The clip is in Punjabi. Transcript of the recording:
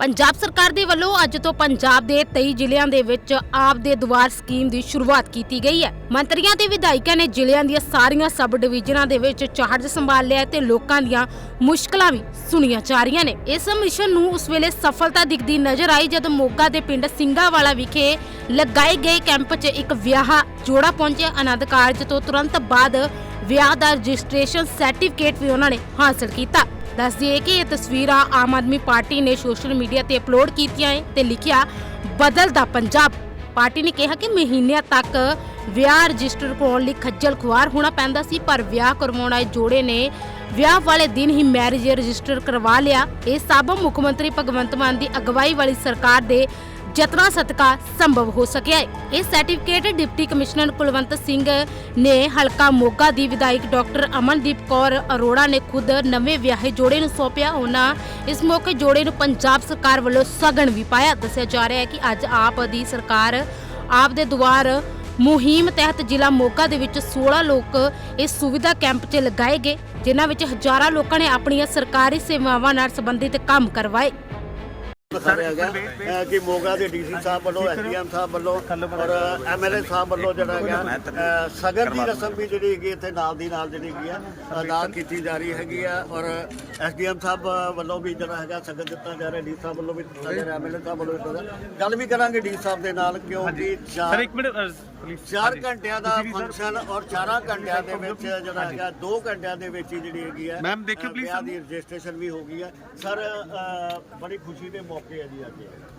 ਪੰਜਾਬ ਸਰਕਾਰ ਦੇ ਵੱਲੋਂ ਅੱਜ ਤੋਂ ਪੰਜਾਬ ਦੇ 23 ਜ਼ਿਲ੍ਹਿਆਂ ਦੇ ਵਿੱਚ ਆਪ ਦੇ ਦੁਆਰ ਸਕੀਮ ਦੀ ਸ਼ੁਰੂਆਤ ਕੀਤੀ ਗਈ ਹੈ। ਮੰਤਰੀਆਂ ਤੇ ਵਿਧਾਇਕਾਂ ਨੇ ਜ਼ਿਲ੍ਹਿਆਂ ਦੀਆਂ ਸਾਰੀਆਂ ਸਬ ਡਿਵੀਜ਼ਨਾਂ ਦੇ ਵਿੱਚ ਚਾਰਜ ਸੰਭਾਲ ਲਿਆ ਤੇ ਲੋਕਾਂ ਦੀਆਂ ਮੁਸ਼ਕਲਾਂ ਵੀ ਸੁਣੀਆਂ ਜਾ ਰਹੀਆਂ ਨੇ। ਇਸ ਮਿਸ਼ਨ ਨੂੰ ਉਸ ਵੇਲੇ ਸਫਲਤਾ ਦਿਖਦੀ ਨਜ਼ਰ ਆਈ ਜਦ ਮੋਗਾ ਦੇ ਪਿੰਡ ਸਿੰਘਾਵਾਲਾ ਵਿਖੇ ਲਗਾਏ ਗਏ ਕੈਂਪ 'ਚ ਇੱਕ ਵਿਆਹ ਜੋੜਾ ਪਹੁੰਚਿਆ। ਆਨੰਦ ਕਾਰਜ ਤੋਂ ਤੁਰੰਤ ਬਾਅਦ ਵਿਆਹ ਦਾ ਰਜਿਸਟ੍ਰੇਸ਼ਨ ਸਰਟੀਫਿਕੇਟ ਵੀ ਉਹਨਾਂ ਨੇ ਹਾਸਲ ਕੀਤਾ। ਦੱਸ ਦਈਏ ਕਿ ਇਹ ਤਸਵੀਰਾਂ ਆਮ ਆਦਮੀ ਪਾਰਟੀ ਨੇ ਸੋਸ਼ਲ ਮੀਡੀਆ ਤੇ ਅਪਲੋਡ ਕੀਤੀਆਂ ਹੈ ਤੇ ਲਿਖਿਆ ਬਦਲਦਾ ਪੰਜਾਬ। ਪਾਰਟੀ ਨੇ ਕਿਹਾ ਕਿ ਮਹੀਨਿਆਂ ਤੱਕ ਵਿਆਹ ਰਜਿਸਟਰ ਕਰਾਉਣ ਲਈ ਖੱਜਲ ਖੁਆਰ ਹੋਣਾ ਪੈਂਦਾ ਸੀ, ਪਰ ਵਿਆਹ ਕਰਵਾਉਣ ਆਏ ਜੋੜੇ ਨੇ ਵਿਆਹ ਵਾਲੇ ਦਿਨ ਹੀ ਮੈਰਿਜ ਰਜਿਸਟਰ ਕਰਵਾ ਲਿਆ। ਇਹ ਸਭ ਮੁੱਖ ਮੰਤਰੀ ਭਗਵੰਤ ਮਾਨ ਦੀ ਅਗਵਾਈ ਵਾਲੀ ਸਰਕਾਰ ਦੇ ਯਤਨਾਂ ਸਦਕਾ ਸੰਭਵ ਹੋ ਸਕਿਆ ਹੈ। ਇਹ certificate deputy commissioner Kulwant Singh ਨੇ ਹਲਕਾ ਮੋਗਾ ਦੀ ਵਿਧਾਇਕ ਡਾਕਟਰ ਅਮਨਦੀਪ ਕੌਰ ਅਰੋੜਾ ਨੇ ਖੁਦ ਨਵੇਂ ਵਿਆਹੇ ਜੋੜੇ ਨੂੰ ਸੌਂਪਿਆ। ਉਹਨਾਂ ਇਸ ਮੌਕੇ ਜੋੜੇ ਨੂੰ ਪੰਜਾਬ ਸਰਕਾਰ ਵੱਲੋਂ ਸਗਨ ਵੀ ਪਾਇਆ। ਦੱਸਿਆ ਜਾ ਰਿਹਾ ਹੈ ਕਿ ਅੱਜ ਆਪ ਦੀ ਸਰਕਾਰ ਆਪ ਦੇ ਦੁਆਰ ਮੁਹਿੰਮ ਤਹਿਤ ਜ਼ਿਲ੍ਹਾ ਮੋਗਾ ਦੇ ਵਿੱਚ 16 ਲੋਕ ਇਸ ਸੁਵਿਧਾ ਕੈਂਪ 'ਚ ਲਗਾਏ ਗਏ, ਜਿਨ੍ਹਾਂ ਵਿੱਚ ਹਜ਼ਾਰਾਂ ਲੋਕਾਂ ਨੇ ਆਪਣੀਆਂ ਸਰਕਾਰੀ ਸੇਵਾਵਾਂ ਨਾਲ ਸੰਬੰਧਿਤ ਕੰਮ ਕਰਵਾਏ। ਗਿਆ ਅਹ ਕਿ ਮੋਗਾ ਦੇ ਡੀਸੀ ਸਾਹਿਬ ਵੱਲੋਂ ਐਸਡੀਐਮ ਸਾਹਿਬ ਵੱਲੋਂ ਔਰ ਐਮਐਲਏ ਸਾਹਿਬ ਵੱਲੋਂ ਜਿਹੜਾ ਹੈਗਾ ਸਗਨ ਦੀ ਰਸਮ ਵੀ ਜਿਹੜੀ ਹੈਗੀ ਇੱਥੇ ਨਾਲ ਦੀ ਨਾਲ ਜਿਹੜੀ ਹੈਗੀ ਆ ਅਦਾ ਕੀਤੀ ਜਾ ਰਹੀ ਹੈਗੀ ਆ ਔਰ ਐਸਡੀਐਮ ਸਾਹਿਬ ਵੱਲੋਂ ਵੀ ਜਿਹੜਾ ਹੈਗਾ ਸਗਨ ਦਿੱਤਾ ਜਾ ਰਿਹਾ ਡੀ ਸਾਹਿਬ ਵੱਲੋਂ ਵੀ ਦਿੱਤਾ ਜਾ ਰਿਹਾ ਐਮਐਲਏ ਸਾਹਿਬ ਵੱਲੋਂ ਵੀ ਗੱਲ ਵੀ ਕਰਾਂਗੇ ਡੀ ਸਾਹਿਬ ਦੇ ਨਾਲ ਕਿਉਂਕਿ ਸਰ ਇੱਕ ਮਿੰਟ ਪਲੀਜ਼ ਚਾਰ ਘੰਟਿਆਂ ਦਾ ਫੰਕਸ਼ਨ ਔਰ ਚਾਰਾਂ ਘੰਟਿਆਂ ਦੇ ਵਿੱਚ ਜਿਹੜਾ ਹੈਗਾ 2 ਘੰਟਿਆਂ ਦੇ ਵਿੱਚ ਹੀ ਜਿਹੜੀ ਹੈਗੀ ਹੈ Ma'am, ਦੇਖਿਓ please ਵਿਆਹ ਦੀ ਰਜਿਸਟ੍ਰੇਸ਼ਨ ਵੀ ਹੋ ਗਈ ਹੈ। ਸਰ ਅ, ਬੜੀ ਖੁਸ਼ੀ ਦੇ ਮੌਕੇ ਹੈ ਜੀ ਅੱਜ। ਇਹ।